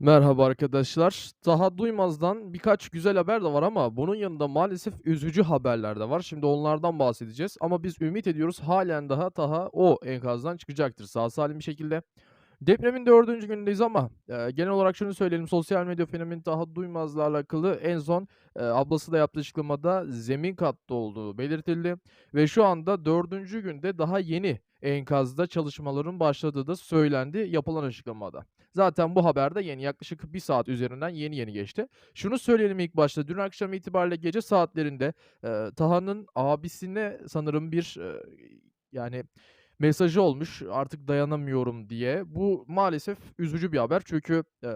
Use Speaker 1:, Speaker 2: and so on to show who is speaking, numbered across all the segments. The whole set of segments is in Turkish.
Speaker 1: Merhaba arkadaşlar. Taha Duymaz'dan birkaç güzel haber de var ama bunun yanında maalesef üzücü haberler de var. Şimdi onlardan bahsedeceğiz ama biz ümit ediyoruz halen daha Taha o enkazdan çıkacaktır sağ salim bir şekilde. Depremin dördüncü günündeyiz ama, eee, genel olarak şunu söyleyelim, sosyal medya fenomeni Taha Duymaz'la alakalı en son, eee, ablası da yaptığı açıklamada zemin katta olduğu belirtildi ve şu anda dördüncü günde daha yeni enkazda çalışmaların başladığı da söylendi yapılan açıklamada. Zaten bu haber de yeni, yaklaşık bir saat üzerinden yeni yeni geçti. Şunu söyleyelim ilk başta, dün akşam itibariyle gece saatlerinde, eee, Taha'nın abisine sanırım bir, eee, yani mesajı olmuş, "Artık dayanamıyorum." diye. Bu maalesef üzücü bir haber çünkü, eee,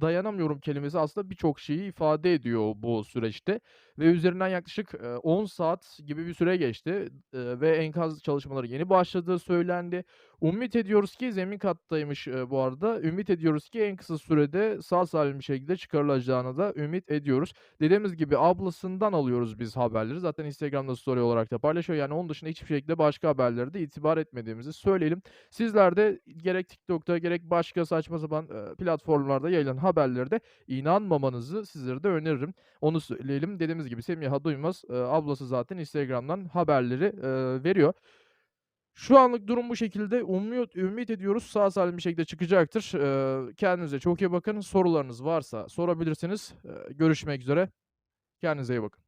Speaker 1: dayanamıyorum kelimesi aslında birçok şeyi ifade ediyor bu süreçte ve üzerinden yaklaşık, eee, 10 saat gibi bir süre geçti, ve enkaz çalışmaları yeni başladığı söylendi. Ümit ediyoruz ki zemin kattaymış, bu arada. Ümit ediyoruz ki en kısa sürede sağ salim bir şekilde çıkarılacağını da ümit ediyoruz. Dediğimiz gibi ablasından alıyoruz biz haberleri. Zaten Instagram'da story olarak da paylaşıyor. Yani onun dışında hiçbir şekilde başka haberlere de itibar etmediğimizi söyleyelim. Sizler de gerek TikTok'ta gerek başka saçma sapan, eee, platformlarda yayılan haberlere de inanmamanızı sizlere de öneririm. Onu söyleyelim. Dediğimiz gibi Semiha Duymaz, eee, ablası zaten Instagram'dan haberleri, eee, veriyor. Şu anlık durum bu şekilde. Umuyor ümit ediyoruz sağ salim bir şekilde çıkacaktır. Eee, kendinize çok iyi bakın. Sorularınız varsa sorabilirsiniz. Eee, görüşmek üzere. Kendinize iyi bakın.